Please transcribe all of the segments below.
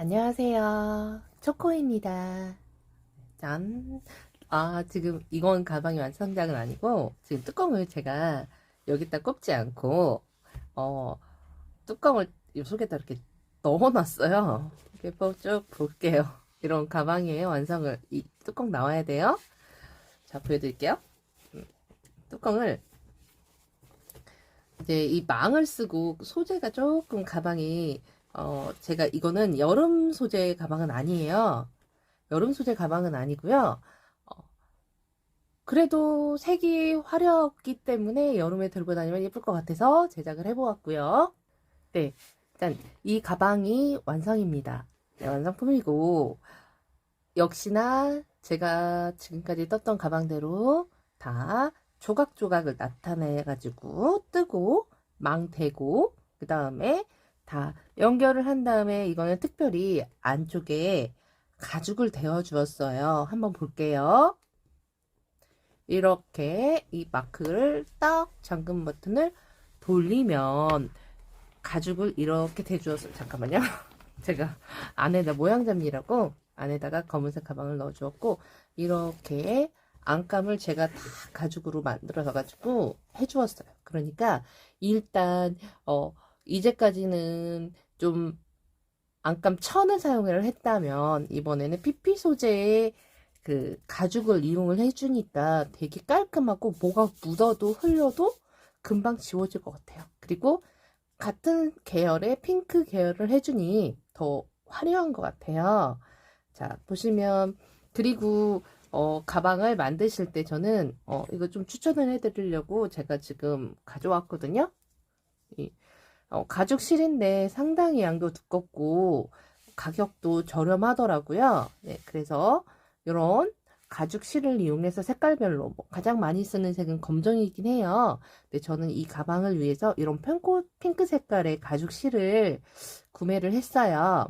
안녕하세요. 초코입니다. 짠. 아, 지금 이건 가방이 완성작은 아니고, 지금 뚜껑을 제가 여기다 꼽지 않고, 어, 뚜껑을 이 속에다 이렇게 넣어놨어요. 이렇게 뭐쭉 볼게요. 이런 가방이에요. 완성을. 이 뚜껑 나와야 돼요. 자, 보여드릴게요. 음, 뚜껑을 이제 이 망을 쓰고 소재가 조금 가방이 어 제가 이거는 여름 소재 가방은 아니에요. 여름 소재 가방은 아니고요. 어, 그래도 색이 화려했기 때문에 여름에 들고 다니면 예쁠 것 같아서 제작을 해보았고요. 네, 일단 이 가방이 완성입니다. 네, 완성품이고 역시나 제가 지금까지 떴던 가방대로 다 조각조각을 나타내 가지고 뜨고 망대고 그 다음에 다 연결을 한 다음에 이거는 특별히 안쪽에 가죽을 대어 주었어요. 한번 볼게요. 이렇게 이 마크를 딱 잠금 버튼을 돌리면 가죽을 이렇게 대주었어요. 잠깐만요. 제가 안에다 모양 잡느라고 안에다가 검은색 가방을 넣어 주었고 이렇게 안감을 제가 다 가죽으로 만들어서 가지고 해주었어요. 그러니까 일단 어 이제까지는 좀 안감 천을 사용을 했다면 이번에는 PP 소재의 그 가죽을 이용을 해주니까 되게 깔끔하고 뭐가 묻어도 흘려도 금방 지워질 것 같아요. 그리고 같은 계열의 핑크 계열을 해주니 더 화려한 것 같아요. 자 보시면 그리고 어, 가방을 만드실 때 저는 어, 이거 좀 추천을 해드리려고 제가 지금 가져왔거든요. 이, 어, 가죽 실인데 상당히 양도 두껍고 가격도 저렴하더라고요. 네, 그래서 이런 가죽 실을 이용해서 색깔별로 뭐 가장 많이 쓰는 색은 검정이긴 해요. 근데 저는 이 가방을 위해서 이런 핑크, 핑크 색깔의 가죽 실을 구매를 했어요.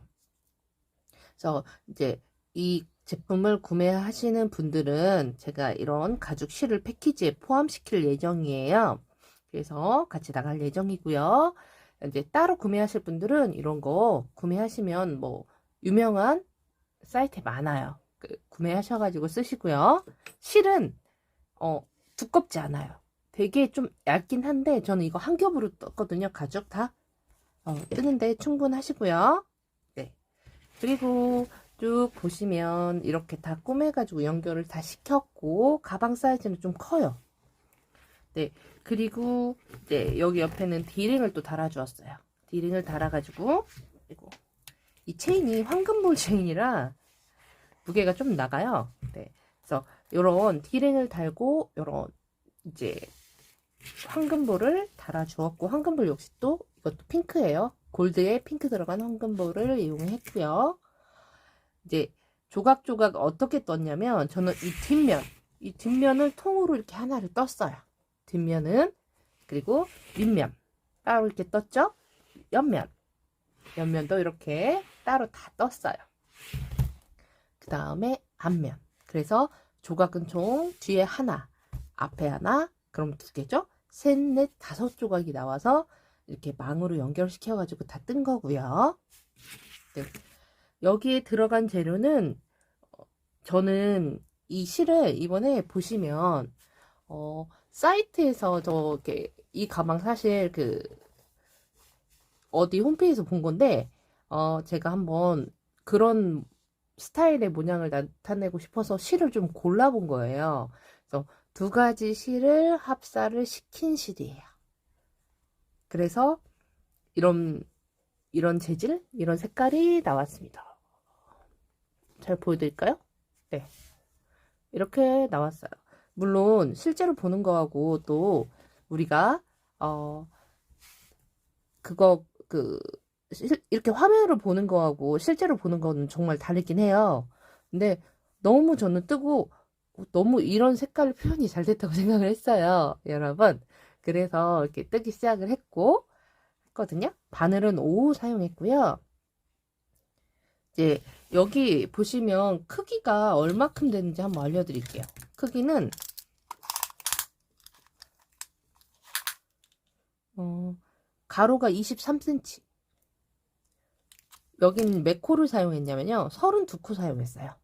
그래서 이제 이 제품을 구매하시는 분들은 제가 이런 가죽 실을 패키지에 포함시킬 예정이에요. 그래서 같이 나갈 예정이고요. 이제 따로 구매하실 분들은 이런 거 구매하시면 뭐 유명한 사이트에 많아요. 그 구매하셔가지고 쓰시고요. 실은 어 두껍지 않아요. 되게 좀 얇긴 한데 저는 이거 한 겹으로 떴거든요. 가죽 다 어, 뜨는데 충분하시고요. 네. 그리고 쭉 보시면 이렇게 다 꼬매가지고 연결을 다 시켰고 가방 사이즈는 좀 커요. 네 그리고 이제 여기 옆에는 디링을 또 달아주었어요. 디링을 달아가지고 그리고 이 체인이 황금볼 체인이라 무게가 좀 나가요. 네 그래서 요런 디링을 달고 요런 이제 황금볼을 달아주었고 황금볼 역시 또 이것도 핑크예요. 골드에 핑크 들어간 황금볼을 이용했고요. 이제 조각조각 어떻게 떴냐면 저는 이 뒷면 이 뒷면을 통으로 이렇게 하나를 떴어요 뒷면은 그리고 윗면. 따로 이렇게 떴죠? 옆면. 옆면도 이렇게 따로 다 떴어요. 그 다음에 앞면. 그래서 조각은 총 뒤에 하나 앞에 하나 그럼 두 개죠? 셋, 넷, 다섯 조각이 나와서 이렇게 망으로 연결시켜 가지고 다 뜬 거고요. 네. 여기에 들어간 재료는 어, 저는 이 실을 이번에 보시면 어, 사이트에서 저 이렇게 이 가방 사실 그 어디 홈페이지에서 본 건데 어, 제가 한번 그런 스타일의 모양을 나타내고 싶어서 실을 좀 골라본 거예요. 그래서 두 가지 실을 합사를 시킨 실이에요. 그래서 이런 이런 재질, 이런 색깔이 나왔습니다. 잘 보여드릴까요? 네. 이렇게 나왔어요. 물론 실제로 보는 거하고 또 우리가 어 그거 그 실, 이렇게 화면으로 보는 거하고 실제로 보는 거는 정말 다르긴 해요. 근데 너무 저는 뜨고 너무 이런 색깔 표현이 잘 됐다고 생각을 했어요. 여러분. 그래서 이렇게 뜨기 시작을 했고 했거든요. 바늘은 5 사용했고요. 이제 여기 보시면 크기가 얼마큼 되는지 한번 알려드릴게요. 크기는 어, 가로가 23cm 여긴 몇 코를 사용했냐면요. 32코 사용했어요.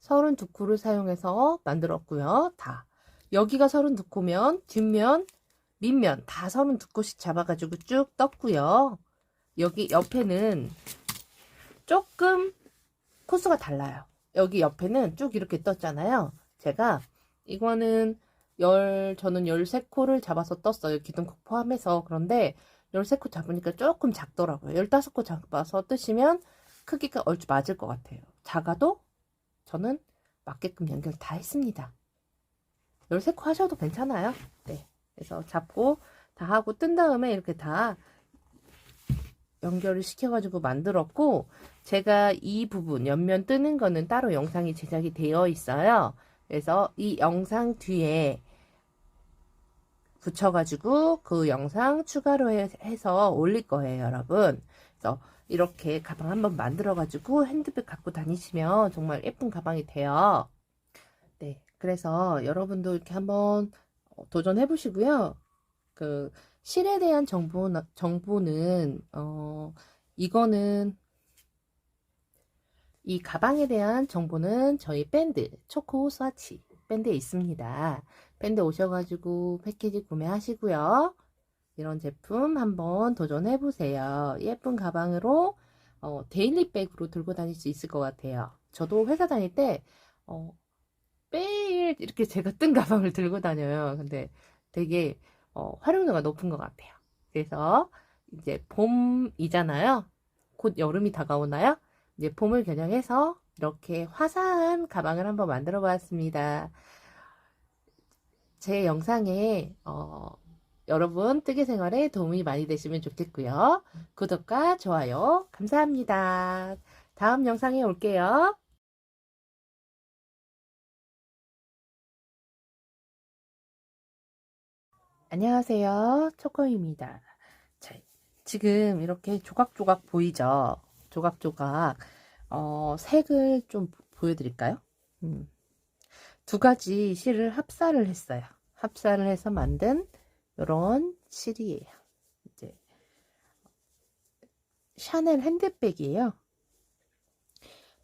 32코를 사용해서 만들었고요. 다. 여기가 32코면 뒷면, 밑면 다 32코씩 잡아가지고 쭉 떴고요. 여기 옆에는 조금 코스가 달라요. 여기 옆에는 쭉 이렇게 떴잖아요. 제가 이거는 열 저는 13코를 잡아서 떴어요. 기둥코 포함해서. 그런데 13코 잡으니까 조금 작더라고요. 15코 잡아서 뜨시면 크기가 얼추 맞을 것 같아요. 작아도 저는 맞게끔 연결 다 했습니다. 13코 하셔도 괜찮아요. 네. 그래서 잡고 다 하고 뜬 다음에 이렇게 다 연결을 시켜가지고 만들었고 제가 이 부분 옆면 뜨는 거는 따로 영상이 제작이 되어 있어요. 그래서 이 영상 뒤에 붙여가지고 그 영상 추가로 해- 해서 올릴 거예요, 여러분. 그래서 이렇게 가방 한번 만들어가지고 핸드백 갖고 다니시면 정말 예쁜 가방이 돼요. 네, 그래서 여러분도 이렇게 한번 도전해 보시고요. 그 실에 대한 정보 정보는 어 이거는 이 가방에 대한 정보는 저희 밴드 초코 스와치 밴드에 있습니다. 밴드 오셔가지고 패키지 구매하시고요. 이런 제품 한번 도전해 보세요. 예쁜 가방으로 어, 데일리백으로 들고 다닐 수 있을 것 같아요. 저도 회사 다닐 때 어, 매일 이렇게 제가 뜬 가방을 들고 다녀요. 근데 되게 어, 활용도가 높은 것 같아요. 그래서 이제 봄이잖아요. 곧 여름이 다가오나요? 이제 봄을 겨냥해서 이렇게 화사한 가방을 한번 만들어 보았습니다. 제 영상에 어, 여러분 뜨개 생활에 도움이 많이 되시면 좋겠고요. 구독과 좋아요 감사합니다. 다음 영상에 올게요. 안녕하세요. 초코입니다. 자, 지금 이렇게 조각조각 보이죠? 조각조각. 어, 색을 좀 보여드릴까요? 음. 두 가지 실을 합사를 했어요. 합사를 해서 만든 이런 실이에요. 이제 샤넬 핸드백이에요.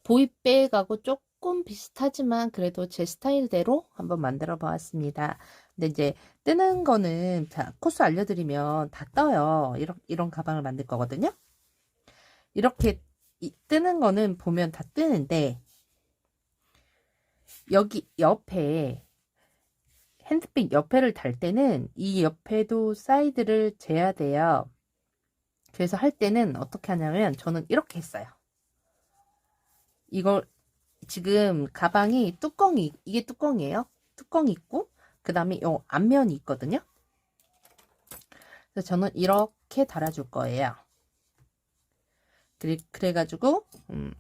보이백하고 조금 비슷하지만 그래도 제 스타일대로 한번 만들어 보았습니다. 근데 이제 뜨는 거는 자 코스 알려드리면 다 떠요. 이런 이런 가방을 만들 거거든요. 이렇게 이, 뜨는 거는 보면 다 뜨는데 여기 옆에 핸드백 옆에를 달 때는 이 옆에도 사이드를 재야 돼요. 그래서 할 때는 어떻게 하냐면 저는 이렇게 했어요. 이걸 지금 가방이 뚜껑이 이게 뚜껑이에요. 뚜껑이 있고 그 다음에 요 앞면이 있거든요. 그래서 저는 이렇게 달아줄 거예요. 그래, 그래가지고, 음,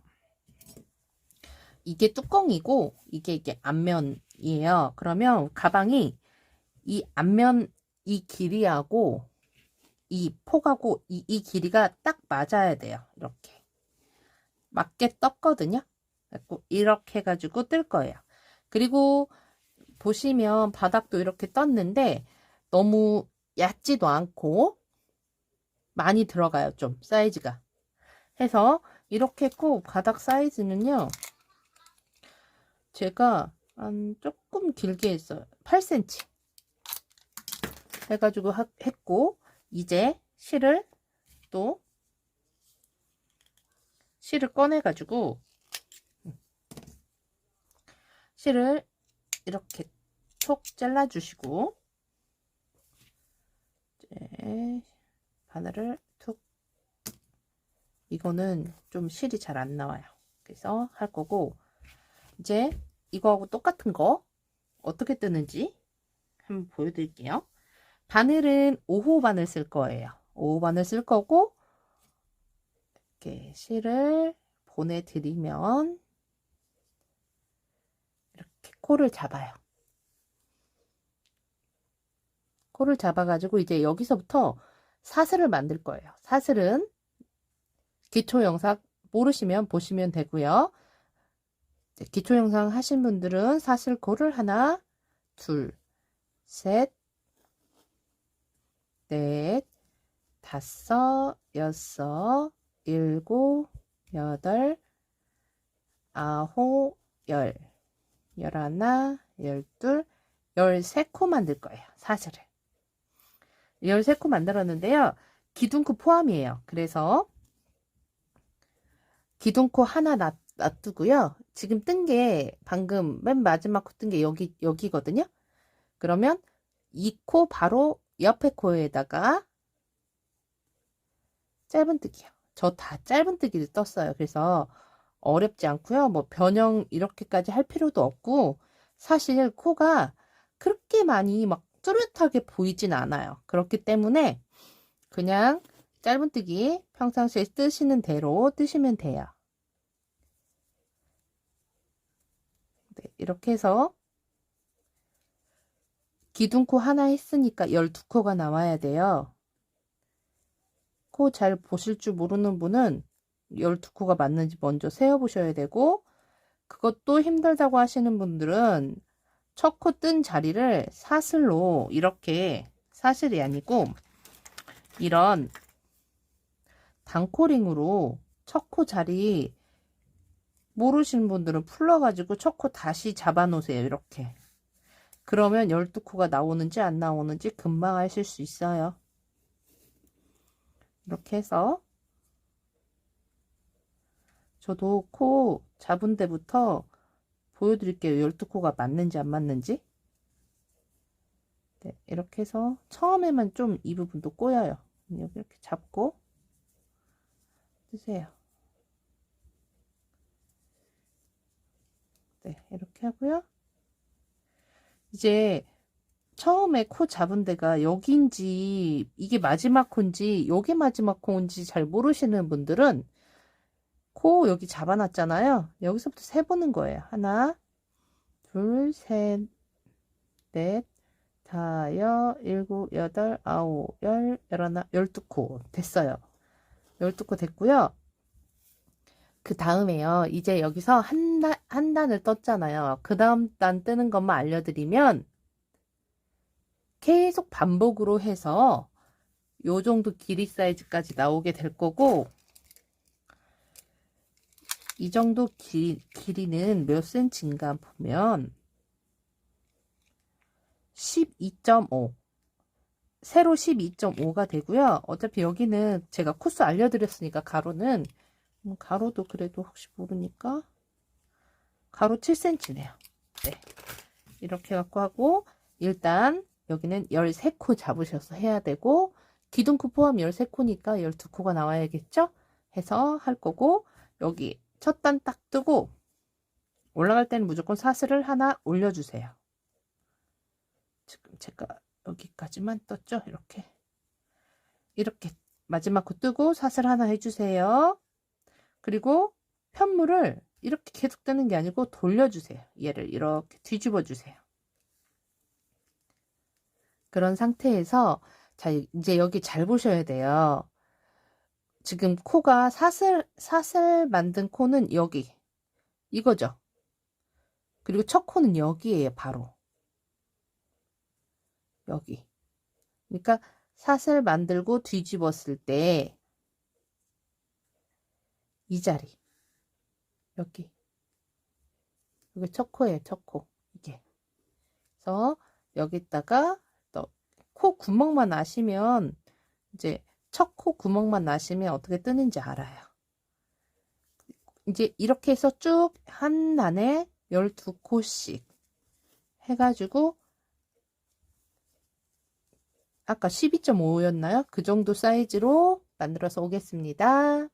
이게 뚜껑이고, 이게 이게 앞면이에요. 그러면 가방이 이 앞면 이 길이하고, 이 폭하고, 이, 이 길이가 딱 맞아야 돼요. 이렇게. 맞게 떴거든요. 이렇게 해가지고 뜰 거예요. 그리고 보시면 바닥도 이렇게 떴는데 너무 얕지도 않고 많이 들어가요. 좀 사이즈가. 해서 이렇게 꼭 바닥 사이즈는요. 제가 한 조금 길게 했어요. 8cm 해가지고 하, 했고 이제 실을 또 실을 꺼내가지고 실을 이렇게 톡 잘라주시고 이제 바늘을 툭 이거는 좀 실이 잘 안 나와요. 그래서 할 거고 이제 이거하고 똑같은 거 어떻게 뜨는지 한번 보여드릴게요. 바늘은 5호 바늘 쓸 거예요. 5호 바늘 쓸 거고 이렇게 실을 보내드리면 이렇게 코를 잡아요. 코를 잡아가지고 이제 여기서부터 사슬을 만들 거예요. 사슬은 기초 영상 모르시면 보시면 되고요. 기초 영상 하신 분들은 사슬 코를 하나, 둘, 셋, 넷, 다섯, 여섯, 일곱, 여덟, 아홉, 열, 열하나, 열둘, 열세 코 만들 거예요. 사슬을. 열세 코 만들었는데요. 기둥코 포함이에요. 그래서 기둥코 하나 놔, 놔두고요. 지금 뜬 게 방금 맨 마지막 코 뜬 게 여기 여기거든요. 그러면 이 코 바로 옆에 코에다가 짧은뜨기요. 저 다 짧은뜨기를 떴어요. 그래서 어렵지 않고요. 뭐 변형 이렇게까지 할 필요도 없고 사실 코가 그렇게 많이 막 뚜렷하게 보이진 않아요. 그렇기 때문에 그냥 짧은뜨기 평상시에 뜨시는 대로 뜨시면 돼요. 네, 이렇게 해서 기둥코 하나 했으니까 12코가 나와야 돼요. 코 잘 보실 줄 모르는 분은 12코가 맞는지 먼저 세어보셔야 되고 그것도 힘들다고 하시는 분들은 첫 코 뜬 자리를 사슬로 이렇게 사슬이 아니고 이런 단코링으로 첫 코 자리 모르시는 분들은 풀러가지고 첫코 다시 잡아 놓으세요. 이렇게. 그러면 12코가 나오는지 안 나오는지 금방 아실 수 있어요. 이렇게 해서 저도 코 잡은 데부터 보여드릴게요. 12코가 맞는지 안 맞는지. 네, 이렇게 해서 처음에만 좀 이 부분도 꼬여요. 이렇게 잡고 뜨세요. 네, 이렇게 하고요. 이제 처음에 코 잡은 데가 여기인지 이게 마지막 코인지 요게 마지막 코인지 잘 모르시는 분들은 코 여기 잡아놨잖아요. 여기서부터 세보는 거예요. 하나, 둘, 셋, 넷, 다, 여, 일곱, 여덟, 아홉, 열, 열하나, 열두 코 됐어요. 열두 코 됐고요. 그 다음에요. 이제 여기서 한, 단, 한 단을 떴잖아요. 그 다음 단 뜨는 것만 알려드리면 계속 반복으로 해서 요 정도 길이 사이즈까지 나오게 될 거고 이 정도 길, 길이는 몇 센치인가 보면 12.5 세로 12.5가 되고요. 어차피 여기는 제가 코스 알려드렸으니까 가로는 음, 가로도 그래도 혹시 모르니까 가로 7cm네요. 네. 이렇게 갖고 하고 일단 여기는 13코 잡으셔서 해야 되고 기둥코 포함 13코니까 12코가 나와야겠죠? 해서 할 거고 여기 첫 단 딱 뜨고 올라갈 때는 무조건 사슬을 하나 올려주세요. 지금 제가 여기까지만 떴죠? 이렇게 이렇게 마지막 코 뜨고 사슬 하나 해주세요. 그리고 편물을 이렇게 계속 뜨는 게 아니고 돌려주세요. 얘를 이렇게 뒤집어 주세요. 그런 상태에서 자 이제 여기 잘 보셔야 돼요. 지금 코가 사슬 사슬 만든 코는 여기 이거죠. 그리고 첫 코는 여기에요. 바로 여기. 그러니까 사슬 만들고 뒤집었을 때 이 자리. 여기. 여기 첫 코예요 첫 코. 이게. 그래서 여기다가 또코 구멍만 아시면 이제 첫 코 구멍만 아시면 어떻게 뜨는지 알아요. 이제 이렇게 해서 쭉 한 단에 12코씩 해가지고 아까 12.5였나요? 그 정도 사이즈로 만들어서 오겠습니다.